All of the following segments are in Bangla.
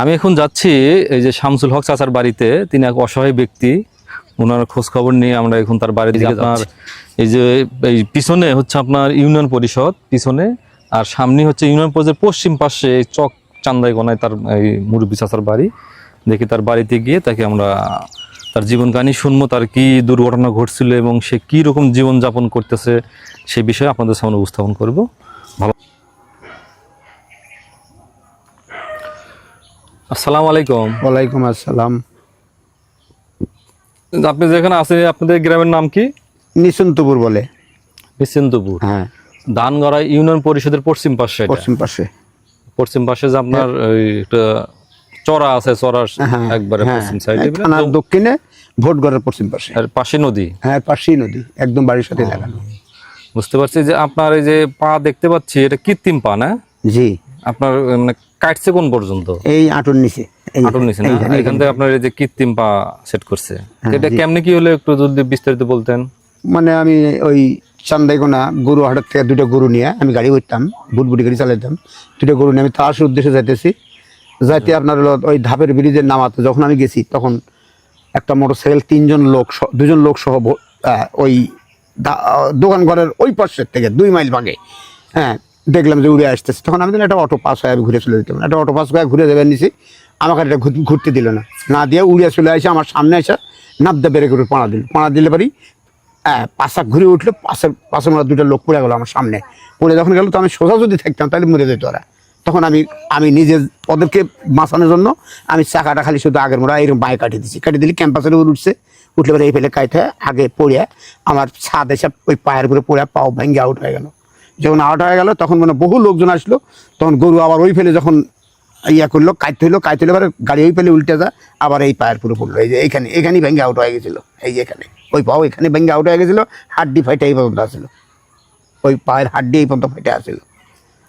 আমি এখন যাচ্ছি এই যে শামসুল হক চাচার বাড়িতে। তিনি এক অসহায় ব্যক্তি। ওনার খোঁজ খবর নিয়ে আমরা এখন তার দিকে আপনার এই যে এই পিছনে হচ্ছে আপনার ইউনিয়ন পরিষদ পিছনে। আর সামনে হচ্ছে ইউনিয়ন পরিষদের পশ্চিম পাশে চক চান্দাই গনায় তার এই মুরব্বী চাচার বাড়ি। দেখি তার বাড়িতে গিয়ে তাকে আমরা তার জীবন কাহিনী শুনব তার কি দুর্ঘটনা ঘটছিল এবং সে কি রকম জীবন যাপন করতেছে সে বিষয়ে আপনাদের সামনে উপস্থাপন করব। ভালো আসসালামু আলাইকুম। ওয়ালাইকুম আসসালাম। আপনি যেখানে আছেন আপনাদের গ্রামের নাম কি? নিশন্তপুর বলে। নিশ্চিন্তপুর হ্যাঁ। ধানগড়া ইউনিয়ন পরিষদের পশ্চিম পাশে পশ্চিম পাশে। পশ্চিম পাশে যে আপনার ওই একটা চড়া আছে চড়ার হ্যাঁ একবারে হ্যাঁ। পশ্চিম সাইডে দক্ষিণে ভোটগড়ের পশ্চিম পাশে। আর পাশে নদী? হ্যাঁ পাশেই নদী একদম বাড়ির সাথে লাগানো। বুঝতে পারছি যে আপনার এই যে পা দেখতে পাচ্ছি এটা কৃত্রিম পা না? জি। আপনার মানে কাটছে কোন পর্যন্ত? এই আঁটুর নিচে এই নিচে না? এখান থেকে আপনার এই যে কৃত্রিম পা সেট করছে হ্যাঁ, এটা কেমনে কি হলো একটু যদি বিস্তারিত বলতেন? মানে আমি ওই চান্দাইকোনা গরু হাটের থেকে দুটো গরু নিয়ে আমি গাড়ি করতাম বুটবুটি গাড়ি চালাইতাম। দুটো গরু নিয়ে আমি তার উদ্দেশ্যে যাইতেছি। যাইতে আপনার হলো ওই ধাপের ব্রিজের নামাতে যখন আমি গেছি তখন একটা মোটর সাইকেল তিনজন লোক দুজন লোক সহ ওই দোকান ঘরের ওই পাশের থেকে দুই মাইল ভাগে হ্যাঁ দেখলাম যে উড়ে আসতেছে। তখন আমি একটা অটো পাস হয়ে ঘুরে চলে যেতাম। একটা অটো পাস হয়ে ঘুরে যাবেন নিছি আমাকে এটা ঘুরতে দিল না। না দিয়ে উড়ে চলে আসে আমার সামনে এসে নাবদা বেড়ে করে পাড়া দিল। পাড়া দিলে পারি পাশা ঘুরে উঠল। পাশের পাশে মোড়া দুটো লোক পড়ে গেলো আমার সামনে। পড়ে যখন গেল তো আমি সোজা যদি থাকতাম তাহলে মরে যেত ওরা। তখন আমি আমি নিজে ওদেরকে বাঁচানোর জন্য আমি চাকাটা খালি শুধু আগের মোড়া এরকম বাঁয়ে কাটিয়ে দিচ্ছি কাটিয়ে দিলে ক্যাম্পাসের উপর উঠছে। উঠলে পরে এই ফেলে কাইটে আগে পড়ে আমার ছাদ এসে ওই পায়ের উপরে পড়ে পাও ভেঙে আউট হয়ে গেল। যখন আউট হয়ে গেল তখন মানে বহু লোকজন আসলো। তখন গরু আবার ওই ফেলে যখন ইয়া করল কাইতে হইল কাইতে হইলে এবার গাড়ি ওই ফেলে উল্টে যা আবার এই পায়ের পুরো পড়ল। এই যে এইখানে এখানেই ভেঙে আউট হয়ে গেছিল। এই যে এখানে। ওই পাও এখানে ভেঙে আউট হয়ে গেছিল হাড্ডি ফাইটে এই পর্যন্ত আসছিল। ওই পায়ের হাড্ডি এই পর্যন্ত ফাইটে আসছিল।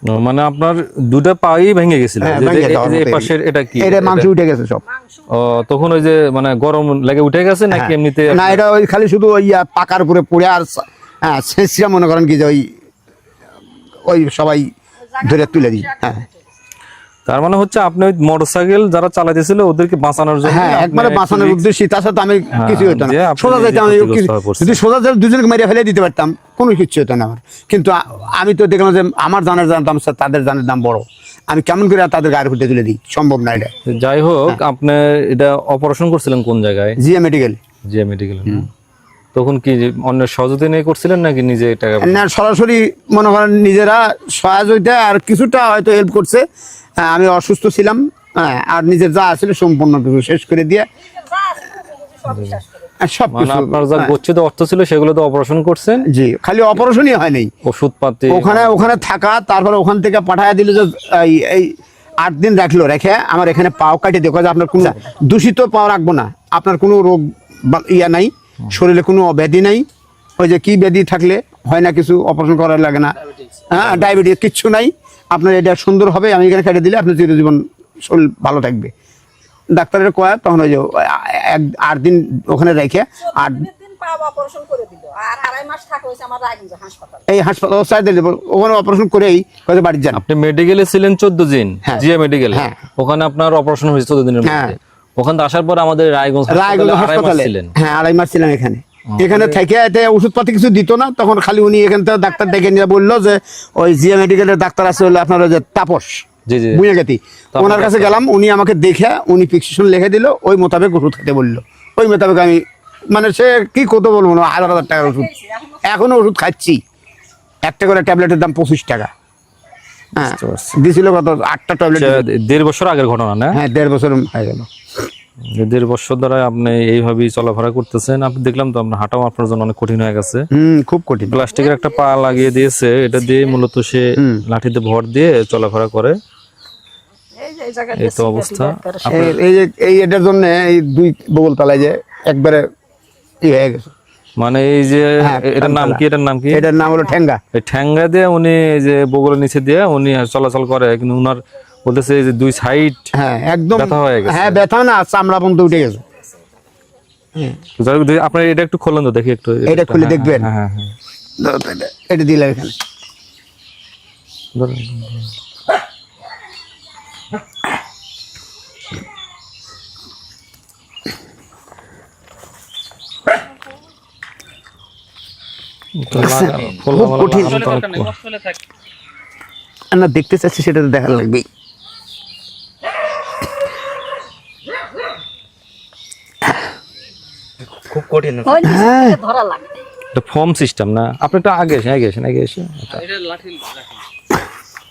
ও, মানে আপনার দুটা পাই ভেঙে গেছিল। হ্যাঁ, যে- যে- ভেঙে এই যাওয়ার যে মতো এই- পাশের এটা কি? এটা মাংস উঠে গেছে সব। ও, তখন ওই যে মানে গরম লেগে উঠে গেছে নাকি এমনিতে না এটা ওই খালি শুধু ওই পাকার উপরে পড়ে আর হ্যাঁ শেষরা মনে করেন কি যে ওই ওই সবাই ধরে তুলে দিই হ্যাঁ। তার মানে হচ্ছে আপনি ওই মোটরসাইকেল যারা চালাতেছিল ওদেরকে বাঁচানোর জন্য হ্যাঁ একবারে বাঁচানোর উদ্দেশ্যে তার সাথে আমি কিছু হতো না। সোজা যেতাম আমি হয়ে। যদি সোজা যেতাম, দুজনকে মেরে ফেলে দিতে পারতাম কোনো কিছু হতো না আমার। কিন্তু আমি তো দেখলাম যে আমার জানের দাম স্যার তাদের জানের দাম বড়। আমি কেমন করে তাদের গায়ের ফুটে তুলে দিই? সম্ভব না এটা। যাই হোক আপনি এটা অপারেশন করছিলেন কোন জায়গায়? জিএ মেডিকেল জিএ মেডিকেল তখন কি অন্য সহযোগিতা নিয়ে করছিলেন নাকি নিজে টাকা না সরাসরি মনে করেন নিজেরা সহযোগিতা আর কিছুটা হয়তো হেল্প করছে। হ্যাঁ, আমি অসুস্থ ছিলাম হ্যাঁ, আর নিজের যা আছিল সম্পূর্ণ কিছু শেষ করে দিয়ে সব মানে আপনার যা গচ্ছিত অর্থ ছিল সেগুলো তো অপারেশন করছেন? জি খালি অপারেশনই হয় নাই ওষুধ পাতি ওখানে ওখানে থাকা তারপরে ওখান থেকে পাঠায় দিল যে এই আট দিন রাখল রেখে আমার এখানে পাও কাটিয়ে দেখো যে আপনার কোনো দূষিত পাও রাখব না আপনার কোনো রোগ বা- ইয়া নাই। শরীরে কোনো ব্যাধি নাই। ওই যে কি ব্যাধি থাকলে হয় না কিছু অপারেশন করার লাগে না। হ্যাঁ ডায়াবেটিস কিচ্ছু নাই। আপনার এটা সুন্দর হবে আমি এখানে কেটে দিলে আপনার চিরজীবন শরীর ভালো থাকবে। ডাক্তারের কয়া তখন ওই যে এক আট দিন ওখানে রেখে আট অপারেশন আর আড়াই মাস থাকা হয়েছে আমার রায়গঞ্জ হাসপাতাল। এই হাসপাতাল ওখানে অপারেশন করেই হয়তো বাড়ি যান। আপনি মেডিকেলে ছিলেন চোদ্দ দিন হ্যাঁ। জিএ মেডিকেল হ্যাঁ। ওখানে আপনার অপারেশন হয়েছে চোদ্দ দিনের হ্যাঁ। মধ্যে। ওখান থেকে আসার পর আমাদের রায়গঞ্জ রায়গঞ্জ হাসপাতালে। ছিলেন। হ্যাঁ আড়াই মাস ছিলাম এখানে। এখানে থেকে এতে ওষুধপাতি কিছু দিত না তখন খালি উনি এখান থেকে ডাক্তার ডেকে নিয়ে বলল যে ওই জিএ মেডিকেলের ডাক্তার আছে হলো আপনার যে তাপস বুঝে গেছি ওনার কাছে গেলাম উনি আমাকে দেখে উনি প্রেসক্রিপশন লিখে দিল ওই মোতাবেক ওষুধ খেতে বলল। ওই মোতাবেক আমি মানে সে কি কত বলব না হাজার হাজার টাকার ওষুধ। এখনও ওষুধ খাচ্ছি। একটা করে ট্যাবলেটের দাম পঁচিশ টাকা। দিছিল কত? আটটা ট্যাবলেট দেড় বছর আগের ঘটনা না? হ্যাঁ দেড় বছর হয়ে গেল। দেড় বছর ধরে আপনি এইভাবেই চলাফেরা করতেছেন আপনি দেখলাম তো আপনার হাঁটাও আপনার জন্য অনেক কঠিন হয়ে গেছে। হুম খুব কঠিন। প্লাস্টিকের একটা পা লাগিয়ে দিয়েছে এটা দিয়ে মূলত সে লাঠিতে ভর দিয়ে চলাফেরা করে। এই তো অবস্থা। এই এটার জন্য এই দুই বগল তলায় যে একবারে ই হয়ে গেছে। মানে এই যে হ্যাঁ, এটার নাম কি এটার নাম কি? এটার নাম হলো ঠেঙ্গা। এই ঠ্যাঙ্গা দিয়ে উনি এই যে বগলের নিচে দিয়ে উনি চলাচল করে কিন্তু উনার বলতেছে এই যে দুই সাইড হ্যাঁ একদম ব্যথা হয়ে গেছে। হ্যাঁ ব্যথা না চামড়া পর্যন্ত উঠে গেছে। আপনার এটা একটু খোলেন তো দেখি একটু। এটা খুলে হ্যাঁ, দেখবেন? হ্যাঁ হ্যাঁ হ্যাঁ। এটা দিলাম এখানে। খুব কঠিন। না দেখতে চাচ্ছি সেটা তো দেখা লাগবেই। খুব কঠিন। নিচে হ্যাঁ। ধরা এটা ফর্ম সিস্টেম না? আপনি একটু আগে এসে আগে এসেন আগে এসে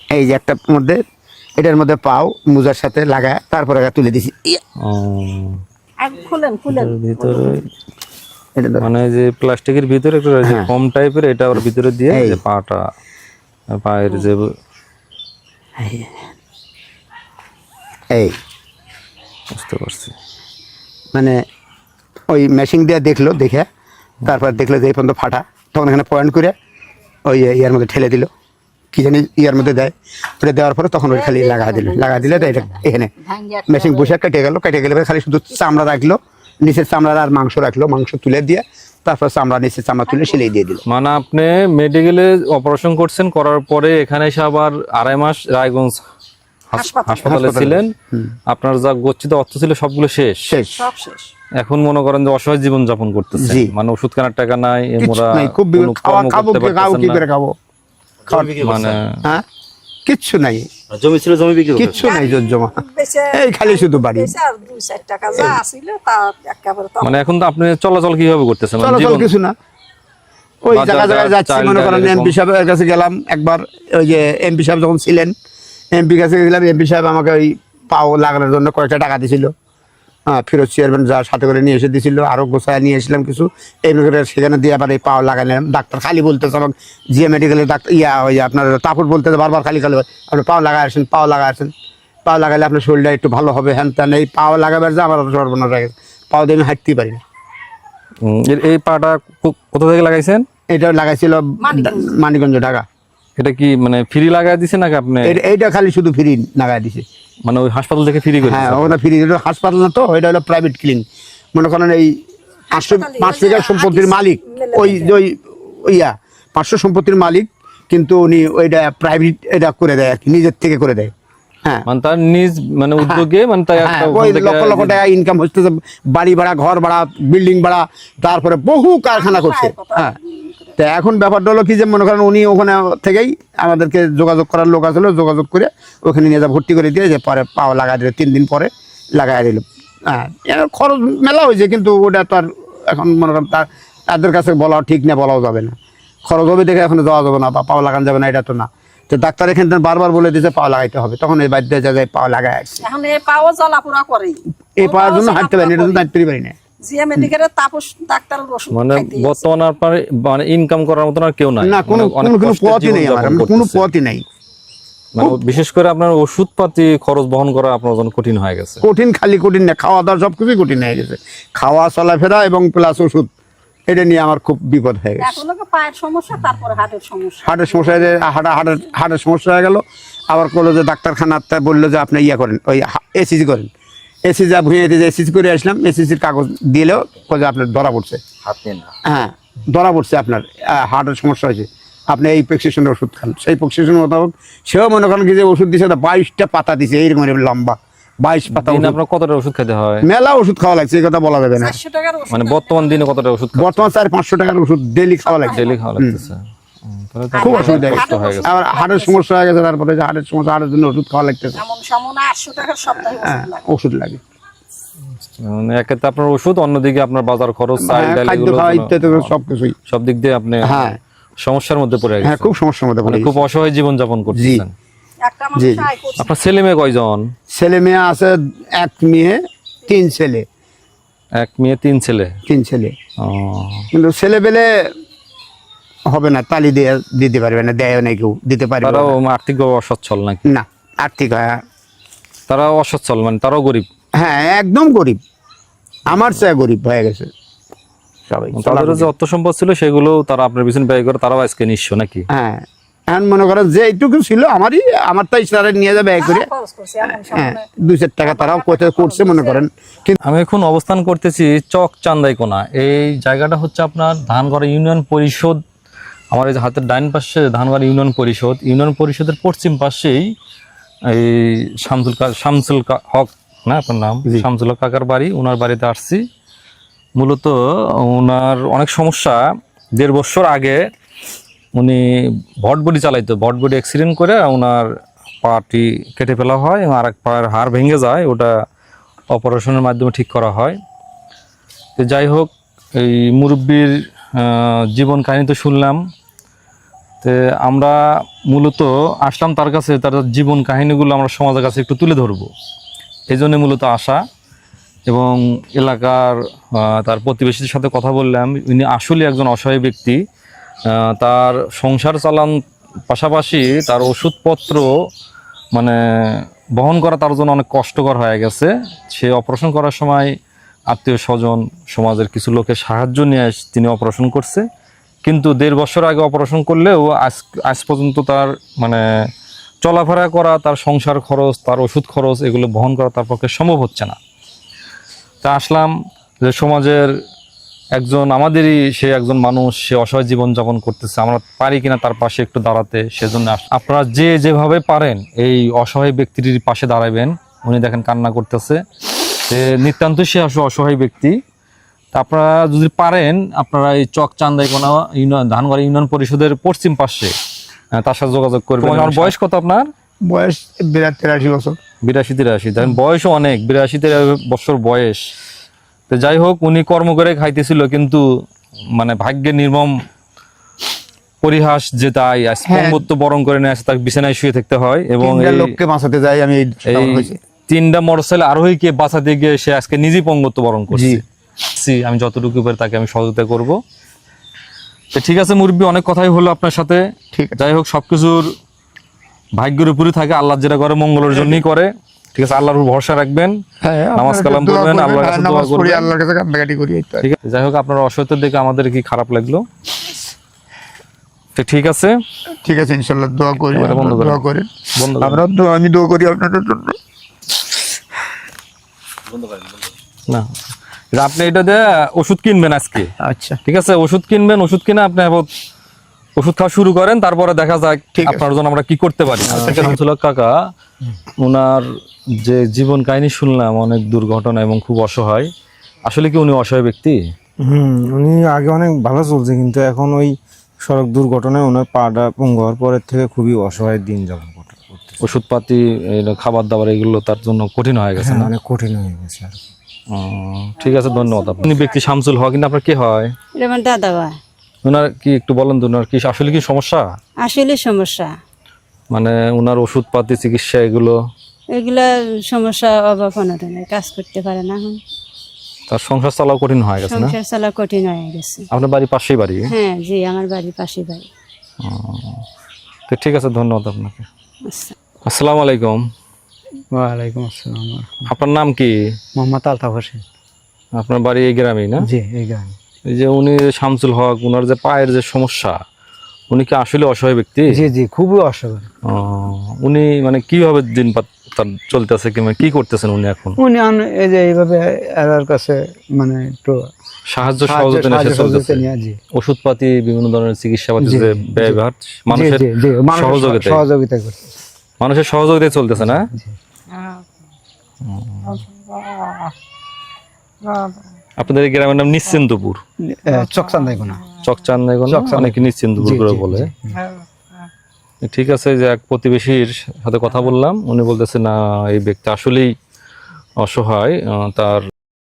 এই যে একটা মধ্যে এটার মধ্যে পাও মুজার সাথে লাগায় তারপরে আগে তুলে দিছি। ও, খুলেন খুলেন। ভিতরে। মানে যে প্লাস্টিকের ভিতরে একটা যে হ্যাঁ। টাইপের এটা ওর ভিতরে দিয়ে যে পাটা পায়ের যে এই। বুঝতে পারছি। মানে ওই মেশিন দিয়ে দেখল দেখে তারপর দেখল যে এই পর্যন্ত ফাটা। তখন এখানে পয়েন্ট করে ওই ইয়ার মধ্যে ঠেলে দিল। কি জানি ইয়ার মধ্যে দেয়। ওটা দেওয়ার পরে তখন ওই খালি লাগা দিল। লাগা দিলে এটা এখানে। মেশিন বসে কেটে গেল কেটে গেলে খালি শুধু চামড়া রাখল। নিচের চামড়ার আর মাংস রাখল মাংস তুলে দিয়ে তারপর চামড়া নিচের চামড়া তুলে সেলাই দিয়ে দিল। মানে আপনি মেডিকেলে অপারেশন করছেন করার পরে এখানে এসে আবার আড়াই মাস রায়গঞ্জ হাসপাতালে। ছিলেন। আপনার যা গচ্ছিত অর্থ ছিল সবগুলো শেষ। শেষ। সব শেষ। এখন মনে করেন যে অসহায় জীবন যাপন করতেছে মানে ওষুধ কেনার টাকা নাই এমরা খুব খাব খাব কি করে। খাব? মানে হ্যাঁ? কিচ্ছু নাই। জমি ছিল জমি বিক্রি কিচ্ছু নাই জমা। এই খালি শুধু বাড়ি। বেচে আর টাকা যা আসিল তা একেবারে তো মানে এখন তো আপনি চলাচল কীভাবে করতেছেন? মানে চলাচল কিছু না। ওই জায়গা জায়গায় যাচ্ছি মনে করেন। এমপি সাহেবের কাছে গেলাম একবার ওই যে এমপি সাহেব যখন ছিলেন এমপি কাছে গেলাম এমপি সাহেব আমাকে ওই পাও লাগানোর জন্য কয়েকটা টাকা দিছিল। হ্যাঁ ফিরোজ চেয়ারম্যান যা সাথে করে নিয়ে এসে দিছিল আরও গোছায় নিয়ে এসেছিলাম কিছু। এমনি করে সেখানে দিয়ে আবার এই পাও লাগালাম ডাক্তার খালি বলতেছে আমাকে জিএ মেডিকেলের ডাক্তার ইয়া ওই আপনার তাপর বলতেছে বারবার খালি খালি আপনি পাও লাগাই আসেন পাও লাগাই আসেন। পাও লাগালে আপনার শরীরটা একটু ভালো হবে হ্যান ত্যান এই পাও লাগাবার যে আমার সর্বনাশ হয়ে গেছে। পাও দিয়ে আমি হাঁটতেই পারি না। এই পাটা কোথা থেকে লাগাইছেন? এটা লাগাইছিল মানিকগঞ্জ। মানিকগঞ্জ ঢাকা। এটা কি মানে ফ্রি লাগাই দিছে নাকি আপনি? এটা- এইটা খালি শুধু ফ্রি লাগাই দিছে। মানে ওই হাসপাতাল থেকে ফ্রি করে হ্যাঁ? ওখানে ফ্রি এটা হাসপাতাল না তো এটা হলো প্রাইভেট ক্লিনিক মনে করেন এই পাঁচশো পাঁচ বিঘা সম্পত্তির মালিক ওই ওই ইয়া পাঁচশো সম্পত্তির মালিক কিন্তু উনি ওইটা প্রাইভেট এটা করে দেয় আর কি নিজের থেকে করে দেয়। হ্যাঁ। মানে তার নিজ মানে উদ্যোগে মানে তাই একটা হ্যাঁ, ওখান ওই লক্ষ লক্ষ টাকা ইনকাম হচ্ছে বাড়ি ভাড়া ঘর ভাড়া বিল্ডিং ভাড়া তারপরে বহু কারখানা করছে। হ্যাঁ। তো এখন ব্যাপারটা হলো কি যে মনে করেন উনি ওখানে থেকেই আমাদেরকে যোগাযোগ করার লোক আসলো যোগাযোগ করে ওখানে নিয়ে যা ভর্তি করে দিয়ে যে পরে পাও লাগাই দিল তিন দিন পরে লাগাই দিল। হ্যাঁ এর খরচ মেলা হয়েছে কিন্তু ওটা তো আর এখন মনে করেন তার তাদের কাছে বলাও ঠিক না বলাও যাবে না। খরচ হবে দেখে এখন যাওয়া যাবে না বা পাও লাগানো যাবে না এটা তো না। তো ডাক্তার এখানে বারবার বলে দিয়েছে পাও লাগাইতে হবে। তখন এই বাধ্য হয়ে যায় পাও লাগাই আসছে এখন এই পাও জ্বলাপোড়া করে এই পাওয়ার জন্য হাঁটতে পারি না এটা তো হাঁটতে পারি না। জিএ মেডিকেলের তাপস ডাক্তারের ওষুধ মানে। বর্তমানে আপনার মানে ইনকাম করার মতন আর কেউ নাই। না কোনো মানে কোনো পথই নেই আমার। কোনো পথই নেই। মানে বিশেষ করে আপনার ওষুধপাতি খরচ বহন করা আপনার জন্য কঠিন হয়ে গেছে। কঠিন খালি কঠিন না খাওয়া দাওয়া সব কিছুই কঠিন হয়ে গেছে। খাওয়া চলাফেরা এবং প্লাস ওষুধ এটা নিয়ে আমার খুব বিপদ হয়ে গেছে। এখন পায়ের সমস্যা তারপরে হার্টের সমস্যা। হার্টের সমস্যা হয়ে যায়, হার্টের হার্টের হার্টের সমস্যা হয়ে গেল। আবার করল যে ডাক্তারখানাতে বলল যে আপনি ইয়ে করেন ওই এসিজি করেন। এসিজি ভুঁয়ে দিয়ে এসিজি করে আসলাম এসিজির কাগজ দিলেও যে আপনার ধরা পড়ছে। হ্যাঁ ধরা পড়ছে আপনার হার্টের সমস্যা হয়েছে। আপনি এই প্রেসক্রিপশনের ওষুধ খান। সেই প্রেসক্রিপশন মোতাবেক সেও মনে করেন কি যে ওষুধ দিছে বাইশটা পাতা দিছে এইরকম লম্বা। বাইশ পাতা। আপনার কতটা ওষুধ খেতে হয়? মেলা ওষুধ খাওয়া লাগছে এই কথা বলা যাবে না। চারশো টাকার ওষুধ মানে বর্তমান দিনে কতটা ওষুধ বর্তমান চার পাঁচশো টাকার ওষুধ ডেলি খাওয়া লাগছে। ডেলি খাওয়া লাগতেছে। হুম, তাহলে তো খুব অসুবিধা হয়ে কষ্ট হয়ে গেছে। আবার হার্টের সমস্যা হয়ে গেছে তারপরে যে হার্টের সমস্যা হার্টের জন্য ওষুধ খাওয়া লাগতেছে। এমন সামন আটশো টাকার সপ্তাহে হ্যাঁ ওষুধ লাগে। মানে আপনার ওষুধ অন্যদিকে আপনার বাজার খরচ চাল হ্যাঁ, ডাল খাদ্য খাওয়া ইত্যাদি সব সব দিক দিয়ে আপনি হ্যাঁ। সমস্যার মধ্যে পড়ে হ্যাঁ খুব সমস্যার মধ্যে মানে পড়ে খুব অসহায় জীবন যাপন করতেছেন। জি। আপনার ছেলে মেয়ে কয়জন? ছেলে মেয়ে আছে এক মেয়ে তিন ছেলে। এক মেয়ে তিন ছেলে। তিন ছেলে। ও, কিন্তু ছেলে পেলে হবে না তালি দিয়ে দিতে পারবে না দেয় না কেউ দিতে পারবে তারাও। আর্থিকভাবে অসচ্ছল নাকি? না আর্থিক হ্যাঁ। তারাও অসচ্ছল মানে তারাও গরিব? হ্যাঁ একদম গরিব। আমার চেয়ে গরিব হয়ে গেছে। সবাই তাদেরও যে অর্থ সম্পদ ছিল সেগুলো তারা আপনার পিছনে ব্যয় করে তারাও আজকে নিঃস্ব নাকি? হ্যাঁ এখন মনে করেন যে এইটুকু ছিল আমারই আমার তাই তারা নিয়ে যাবে এক করে। হ্যাঁ সামনে দুই চার টাকা তারাও করছে মনে করেন। কিন্তু আমি এখন অবস্থান করতেছি চক চান্দাইকোনা। এই জায়গাটা হচ্ছে আপনার ধানগড় ইউনিয়ন পরিষদ আমার এই যে হাতের ডাইন পাশে ধানগড় ইউনিয়ন পরিষদ ইউনিয়ন পরিষদের পশ্চিম পাশেই এই শামসুল শামসুল হক না আপনার নাম? শামসুল হক কাকার বাড়ি ওনার বাড়িতে আসছি। মূলত ওনার অনেক সমস্যা। দেড় বছর আগে উনি ভটবডি চালাইতো। ভটবডি অ্যাক্সিডেন্ট করে ওনার পাটি কেটে ফেলা হয় এবং আর এক পায়ের হাড় ভেঙে যায়। ওটা অপারেশনের মাধ্যমে ঠিক করা হয়। তো যাই হোক এই মুরব্বীর জীবন কাহিনী তো শুনলাম। তো আমরা মূলত আসলাম তার কাছে, তার জীবন কাহিনীগুলো আমরা সমাজের কাছে একটু তুলে ধরবো। এই জন্য মূলত আসা এবং এলাকার তার প্রতিবেশীদের সাথে কথা বললাম। উনি আসলে একজন অসহায় ব্যক্তি। তার সংসার চালান পাশাপাশি তার ওষুধপত্র মানে বহন করা তার জন্য অনেক কষ্টকর হয়ে গেছে। সে অপারেশন করার সময় আত্মীয় স্বজন, সমাজের কিছু লোকের সাহায্য নিয়ে তিনি অপারেশন করছে। কিন্তু দেড় বছর আগে অপারেশন করলেও আজ আজ পর্যন্ত তার মানে চলাফেরা করা, তার সংসার খরচ, তার ওষুধ খরচ এগুলো বহন করা তার পক্ষে সম্ভব হচ্ছে না। তা আসলাম যে সমাজের একজন, আমাদেরই সে একজন মানুষ, সে অসহায় জীবনযাপন করতেছে, আমরা পারি কিনা তার পাশে একটু দাঁড়াতে, সেজন্য আপনারা যে যেভাবে পারেন এই অসহায় ব্যক্তিটির পাশে দাঁড়াবেন উনি দেখেন কান্না করতেছে। সে নিতান্ত সে আসলে অসহায় ব্যক্তি। আপনারা যদি পারেন আপনারা এই চক চান্দাইকোনা ইউনিয়ন ধানগড়া ইউনিয়ন পরিষদের পশ্চিম পাশে তার সাথে যোগাযোগ করবেন আমার বয়স কত আপনার? বয়স তেরাশি বছর। বিরাশি তিরাশি। দেখেন বয়সও অনেক বিরাশি তিরাশি বছর বয়স। তো যাই হোক উনি কর্ম করে খাইতেছিল কিন্তু মানে ভাগ্যের নির্মম পরিহাস যে তাই আজ হ্যাঁ। পঙ্গত্ব বরণ করে নিয়ে আসে তাকে বিছানায় শুয়ে থাকতে হয় এবং লোককে বাঁচাতে যাই আমি এই। তিনটা মোটরসাইকেল আরোহীকে বাঁচাতে গিয়ে সে আজকে নিজেই পঙ্গত্ব বরণ করছে। সি, আমি যতটুকু পারি তাকে আমি সহযোগিতা করব। তো ঠিক আছে মুরব্বী অনেক কথাই হলো আপনার সাথে। ঠিক যাই হোক সবকিছুর ভাগ্যের উপরই থাকে আল্লাহ যেটা করে মঙ্গলের জন্যই করে। ঠিক আছে আল্লাহর উপর ভরসা রাখবেন হ্যাঁ নামাজ কালাম করবেন, আল্লাহর কাছে হ্যাঁ, দোয়া করবেন। আল্লাহর কাছে করি। ঠিক আছে যাই হোক আপনার অসহায়তা দেখে আমাদের কি খারাপ লাগল? তো ঠিক আছে। ঠিক আছে ইনশাল্লাহ দোয়া করি দোয়া করেন। বন্ধ আমরা দোয়া আমি দোয়া করি আপনাদের জন্য। না। যে আপনি এটা দিয়ে ওষুধ কিনবেন আজকে। আচ্ছা। ঠিক আছে? ওষুধ কিনবেন ওষুধ কিনে আপনি ওষুধ খাওয়া শুরু করেন তারপরে দেখা যাক ঠিক আপনার জন্য আমরা কি করতে পারি। কাকা ওনার যে জীবন কাহিনী শুনলাম অনেক দুর্ঘটনা এবং খুব অসহায়। আসলে কি উনি অসহায় ব্যক্তি? হুম উনি আগে অনেক ভালো চলছে কিন্তু এখন ওই সড়ক দুর্ঘটনায় ওনার পাটা পঙ্গু হওয়ার পরের থেকে খুবই অসহায় দিন যাপন। ওষুধপাতি খাবার দাবার এগুলো তার জন্য কঠিন হয়ে গেছে হ্যাঁ, অনেক কঠিন হয়ে গেছে আর কি। ও, ঠিক আছে ধন্যবাদ আপনি ব্যক্তি শামসুল হক কিন্তু আপনার কি হয়? আমার দাদা ভাই ওনার কি একটু বলেন তো ওনার কি আসলে কি সমস্যা? আসলে সমস্যা। মানে ওনার ওষুধপাতি চিকিৎসা এগুলো? এগুলা সমস্যা অভাব অনটনের কাজ করতে পারে না এখন। তার সংসার চালাও কঠিন হয়ে গেছে না? সংসার চলা কঠিন হয়ে গেছে। আপনার বাড়ির পাশেই বাড়ি? হ্যাঁ জি আমার বাড়ির পাশেই বাড়ি। তো ঠিক আছে ধন্যবাদ আপনাকে। আচ্ছা। আসসালামু আলাইকুম। ওয়ালাইকুম আসসালাম আপনার নাম কি? মোহাম্মদ আলতাফ হোসেন। আপনার বাড়ি এই গ্রামেই না? জি এই গ্রামে। এই যে উনি শামসুল হক ওনার যে পায়ের যে সমস্যা উনি কি আসলে অসহায় ব্যক্তি? জি জি খুবই অসহায়। উনি মানে কীভাবে দিন পাত- চলতেছে কিংবা কি করতেছেন উনি এখন? উনি এই যে এইভাবে কাছে মানে একটু সাহায্য সহযোগিতা নিয়ে। ওষুধপাতি বিভিন্ন ধরনের চিকিৎসাপাতি জি, যে ব্যয়ভার মানুষের সহযোগিতা করতে মানুষের সহযোগিতায় চলতেছে না? আপনাদের গ্রামের নাম নিশ্চিন্তপুর। চকচান দেখো না অনেকে নিশ্চিন্তপুর করে বলে। ঠিক আছে যে এক প্রতিবেশীর সাথে কথা বললাম উনি বলতেছে না এই ব্যক্তি আসলেই অসহায় তার